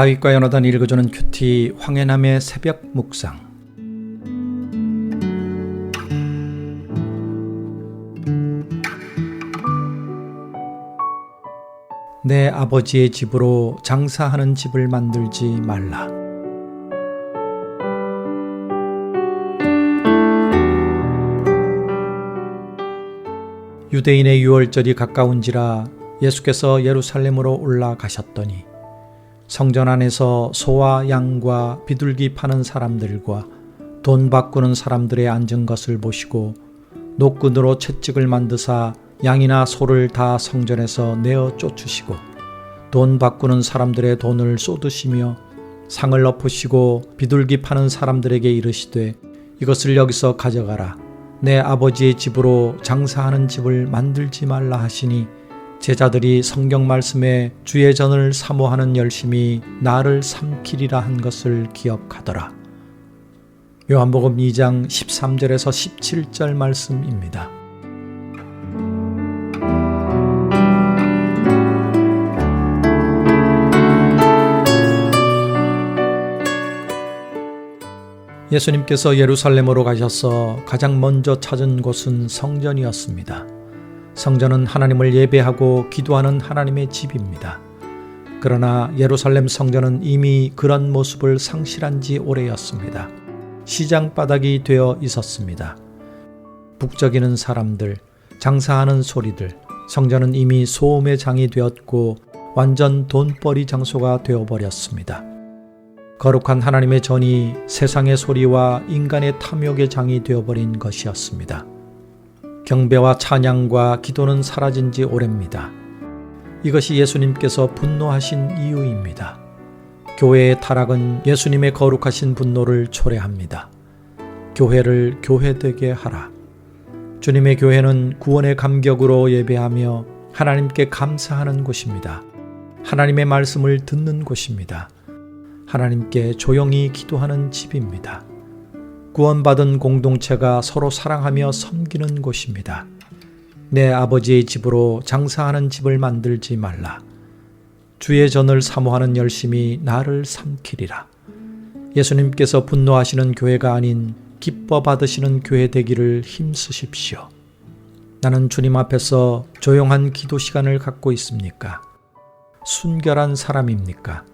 다윗과 연하단 읽어주는 큐티 황해남의 새벽 묵상 내 아버지의 집으로 장사하는 집을 만들지 말라. 유대인의 유월절이 가까운지라 예수께서 예루살렘으로 올라가셨더니 성전 안에서 소와 양과 비둘기 파는 사람들과 돈 바꾸는 사람들의 앉은 것을 보시고 노끈으로 채찍을 만드사 양이나 소를 다 성전에서 내어 쫓으시고 돈 바꾸는 사람들의 돈을 쏟으시며 상을 엎으시고 비둘기 파는 사람들에게 이르시되 이것을 여기서 가져가라. 내 아버지의 집으로 장사하는 집을 만들지 말라 하시니 제자들이 성경 말씀에 주의 전을 사모하는 열심이 나를 삼키리라 한 것을 기억하더라. 요한복음 2장 13절에서 17절 말씀입니다. 예수님께서 예루살렘으로 가셔서 가장 먼저 찾은 곳은 성전이었습니다. 성전은 하나님을 예배하고 기도하는 하나님의 집입니다. 그러나 예루살렘 성전은 이미 그런 모습을 상실한 지 오래였습니다. 시장 바닥이 되어 있었습니다. 북적이는 사람들, 장사하는 소리들, 성전은 이미 소음의 장이 되었고 완전 돈벌이 장소가 되어버렸습니다. 거룩한 하나님의 전이 세상의 소리와 인간의 탐욕의 장이 되어버린 것이었습니다. 경배와 찬양과 기도는 사라진 지 오래입니다. 이것이 예수님께서 분노하신 이유입니다. 교회의 타락은 예수님의 거룩하신 분노를 초래합니다. 교회를 교회되게 하라. 주님의 교회는 구원의 감격으로 예배하며 하나님께 감사하는 곳입니다. 하나님의 말씀을 듣는 곳입니다. 하나님께 조용히 기도하는 집입니다. 구원받은 공동체가 서로 사랑하며 섬기는 곳입니다. 내 아버지의 집으로 장사하는 집을 만들지 말라. 주의 전을 사모하는 열심이 나를 삼키리라. 예수님께서 분노하시는 교회가 아닌 기뻐 받으시는 교회 되기를 힘쓰십시오. 나는 주님 앞에서 조용한 기도 시간을 갖고 있습니까? 순결한 사람입니까?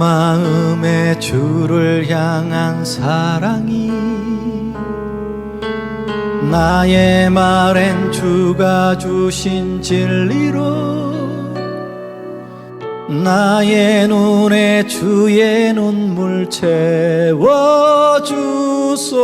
마음에 주를 향한 사랑이 나의 말엔 주가 주신 진리로 나의 눈에 주의 눈물 채워 주소서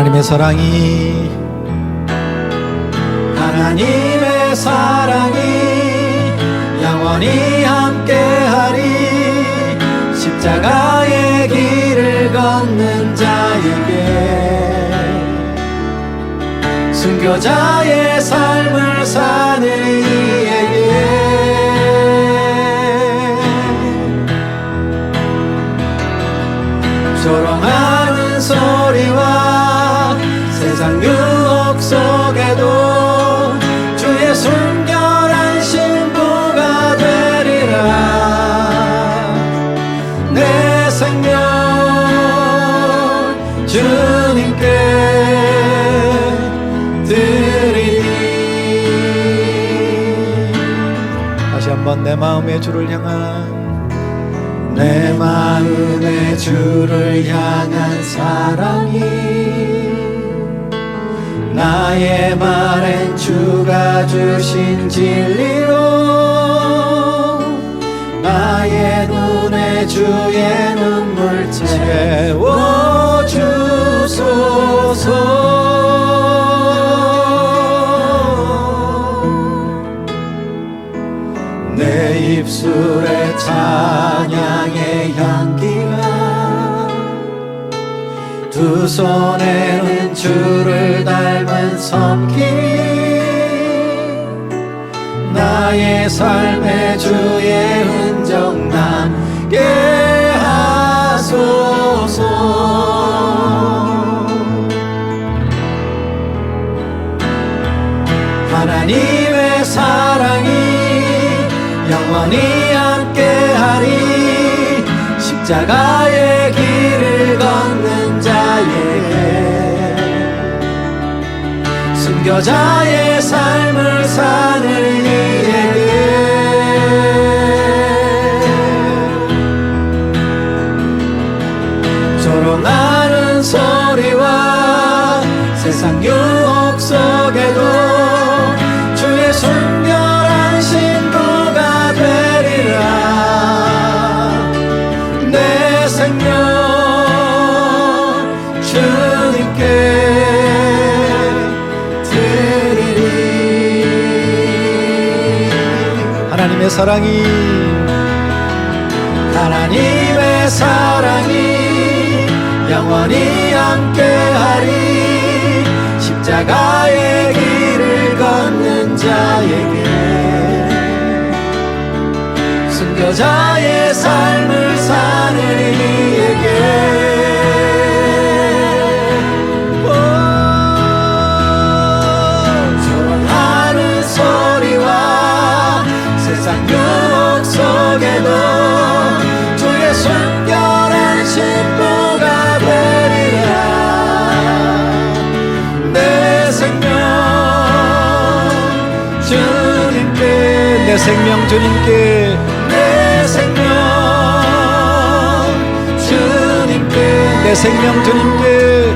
하나님의 사랑이 하나님의 사랑이 영원히 함께하리. 십자가의 길을 걷는 자에게 순교자의 삶을 사는 이에게 내 마음의 주를 향한 내 마음에 주를 향한 사랑이 나의 말엔 주가 주신 진리로 나의 눈에 주의 눈물 채워주소서 섬기 나의 삶의 주의 흔적 남게 하소서. 하나님의 사랑이 영원히 함께하리. 십자가의 순교자의 삶을 사는 이에게. 조롱하는 소리와 세상 유혹 속 하나님의 사랑이 하나님의 사랑이 영원히 함께하리. 십자가의 길을 걷는 자에게 순교자의 삶을 사는 이에게 속에도 주의 순결한 신부가 되리라. 내 생명 주님께 내 생명 주님께. 내 생명 주님께 내 생명 주님께